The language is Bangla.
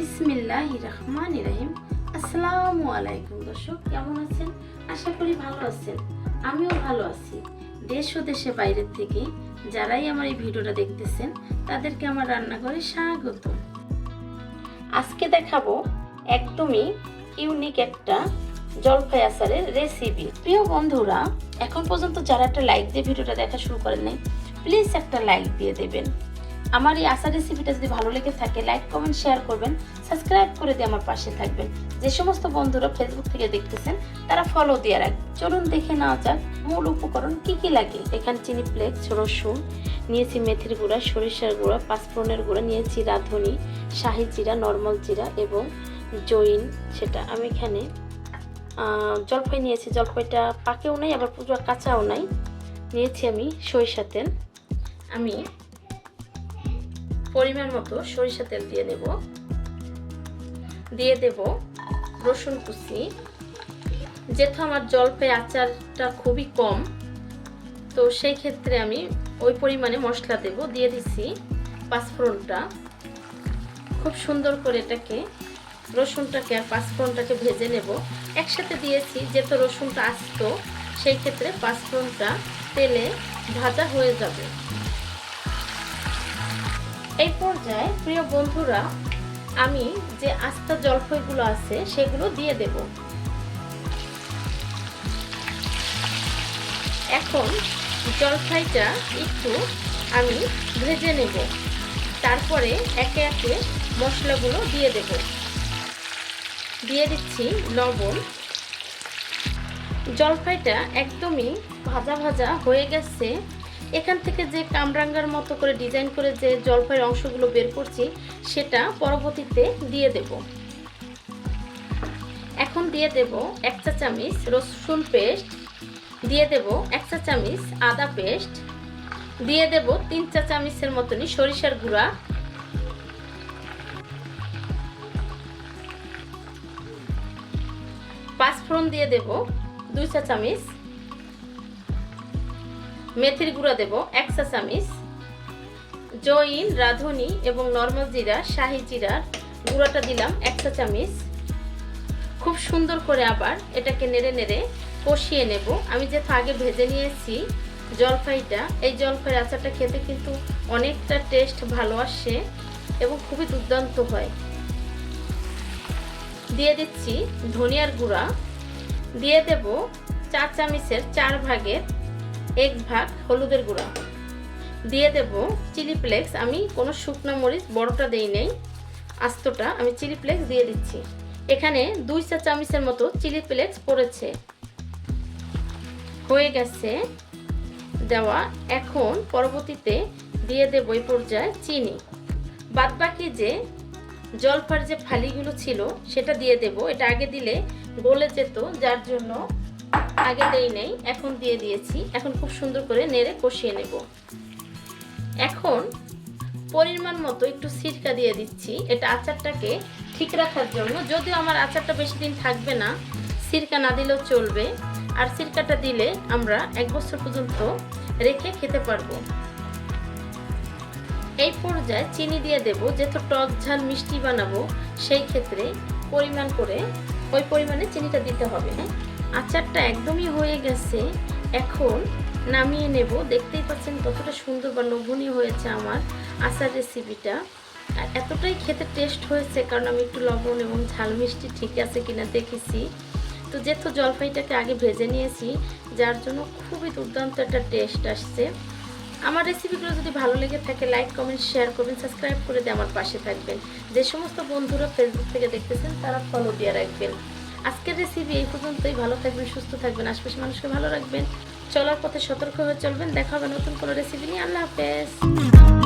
বিসমিল্লাহ রহমান রাহিম আসসালামু আলাইকুম দর্শক, কেমন আছেন? আশা করি ভালো আছেন। আমিও ভালো আছি। দেশ ও দেশে বাইরের থেকে যারাই আমার এই ভিডিওটা দেখতেছেন, তাদেরকে আমার রান্নাঘরে স্বাগত। আজকে দেখাবো একদমই ইউনিক একটা জলপাই আচারের রেসিপি প্রিয় বন্ধুরা, এখন পর্যন্ত যারা একটা লাইক দিয়ে ভিডিওটা দেখা শুরু করেন নাই প্লিজ একটা লাইক দিয়ে দেবেন। আমার এই আচার রেসিপিটা যদি ভালো লেগে থাকে লাইক কমেন্ট শেয়ার করবেন সাবস্ক্রাইব করে দিয়ে আমার পাশে থাকবেন। যে সমস্ত বন্ধুরা ফেসবুক থেকে দেখতেছেন, তারা ফলো দিয়ে রাখবেন চলুন দেখে নেওয়া যাক, মূল উপকরণ কি কি লাগে? এখানে চিনি ফ্লেক্স রসুন নিয়েছি মেথির গুঁড়া, সরিষার গুঁড়া, পাঁচফোড়নের গুঁড়া, নিয়েছি রাঁধুনি, শাহি জিরা নর্মাল জিরা এবং জৈন সেটা। আমি এখানে জলপাই নিয়েছি। জলপাইটা পাকেও নাই, আবার পুরো কাঁচাও নাই। নিয়েছি আমি সরিষা তেল। আমি পরিমাণ মতো সরিষা তেল দিয়ে নেব। দিয়ে দেব রসুন কুচি। যেহেতু আমার জলপাই আচারটা খুবই কম, তো সেই ক্ষেত্রে আমি ওই পরিমাণে মশলা দেব। দিয়ে দিছি পাঁচফোড়নটা। খুব সুন্দর করে এটাকে, রসুনটাকে আর পাঁচফোড়নটাকে ভেজে নেব। একসাথে দিয়েছি, যেহেতু রসুনটা আসতো, সেই ক্ষেত্রে পাঁচফোড়নটা তেলে ভাজা হয়ে যাবে। এই পর্যায়ে প্রিয় বন্ধুরা, আমি যে আস্তা জলপাইগুলো আছে, সেগুলো দিয়ে দেব। এখন জলফাইটা একটু আমি ভেজে নেব। তারপরে একে একে মশলাগুলো দিয়ে দেব। দিয়ে দিচ্ছি লবণ। জলফাইটা একদমই ভাজা ভাজা হয়ে গেছে। এখান থেকে যে কামরাঙ্গার মতো করে ডিজাইন করে যে জলপাইয়ের অংশগুলো বের করছি, সেটা পরবর্তীতে দিয়ে দেব। এখন দিয়ে দেব এক চা চামিচ রসুন পেস্ট, দিয়ে দেব এক চা চামিচ আদা পেস্ট, দিয়ে দেব তিন চা চামিচের মতনই সরিষার গুঁড়া। পাঁচফোড়ন দিয়ে দেব দুই চা চামচ মেথির গুঁড়া দেব, এক চা চামচ জৈন রাঁধুনি এবং নর্মাল জিরা, শাহি জিরার গুঁড়াটা দিলাম, এক চা চামচ খুব সুন্দর করে আবার এটাকে নেড়ে নেড়ে কষিয়ে নেব। আমি যেহেতু আগে ভেজে নিয়েছি জলপাইটা এই জলপাইয়ের আচারটা খেতে কিন্তু অনেকটা টেস্ট ভালো আসে এবং খুবই দুর্দান্ত হয়। দিয়ে দিচ্ছি ধনিয়ার গুঁড়া। দিয়ে দেব চার চামচের চার ভাগের এক ভাগ হলুদের গুঁড়া। দিয়ে দেব চিলি ফ্লেক্স। আমি কোনো শুকনো মরিচ, বড়টা দেই নেই। আস্তটা আমি চিলি ফ্লেক্স দিয়ে দিচ্ছি। এখানে দুই চা চামচের মতো চিলি ফ্লেক্স পড়েছে। হয়ে গেছে দেওয়া। এখন পরবর্তীতে দিয়ে দেব এই পর্যায়ে চিনি। বাদবাকি যে জলফার যে ফালিগুলো ছিল, সেটা দিয়ে দেব। এটা আগে দিলে গলে যেত, যার জন্য আগে দেই নেই, এখন দিয়ে দিয়েছি। এখন খুব সুন্দর করে নেড়ে কষিয়ে নেব। এখন পরিমাণ মতো একটু সিরকা দিয়ে দিচ্ছি। এটা আচারটাকে ঠিক রাখার জন্য। যদিও আমার আচারটা বেশি দিন থাকবে না, সিরকা না দিলেও চলবে। আর সিরকাটা দিলে আমরা এক বছর পর্যন্ত রেখে খেতে পারব। এই পর্যায়ে চিনি দিয়ে দেব, যেহেতু টক ঝাল মিষ্টি বানাবো, সেই ক্ষেত্রে পরিমাণ করে, ওই পরিমাণে চিনিটা দিতে হবে আচারটা একদমই হয়ে গেছে। এখন নামিয়ে নেব। দেখতেই পাচ্ছেন কতটা সুন্দর বা লোভনীয় হয়েছে আমার আচার রেসিপিটা আর এতটাই খেতে টেস্ট হয়েছে, কারণ আমি একটু লবণ এবং ঝাল মিষ্টি ঠিক আছে কিনা দেখেছি। তো যেহেতু জলপাইটাকে আগে ভেজে নিয়েছি, যার জন্য খুবই দুর্দান্ত একটা টেস্ট আসছে। আমার রেসিপিগুলো যদি ভালো লেগে থাকে লাইক কমেন্ট শেয়ার করবেন সাবস্ক্রাইব করে দিয়ে আমার পাশে থাকবেন। যে সমস্ত বন্ধুরা ফেসবুক থেকে দেখতেছেন, তারা ফলো দিয়ে রাখবেন। আজকের রেসিপি এই পর্যন্তই। ভালো থাকবেন, সুস্থ থাকবেন আশপাশে মানুষকে ভালো রাখবেন। চলার পথে সতর্ক হয়ে চলবেন। দেখা হবে নতুন কোনো রেসিপি নিয়ে। আল্লাহ হাফেজ।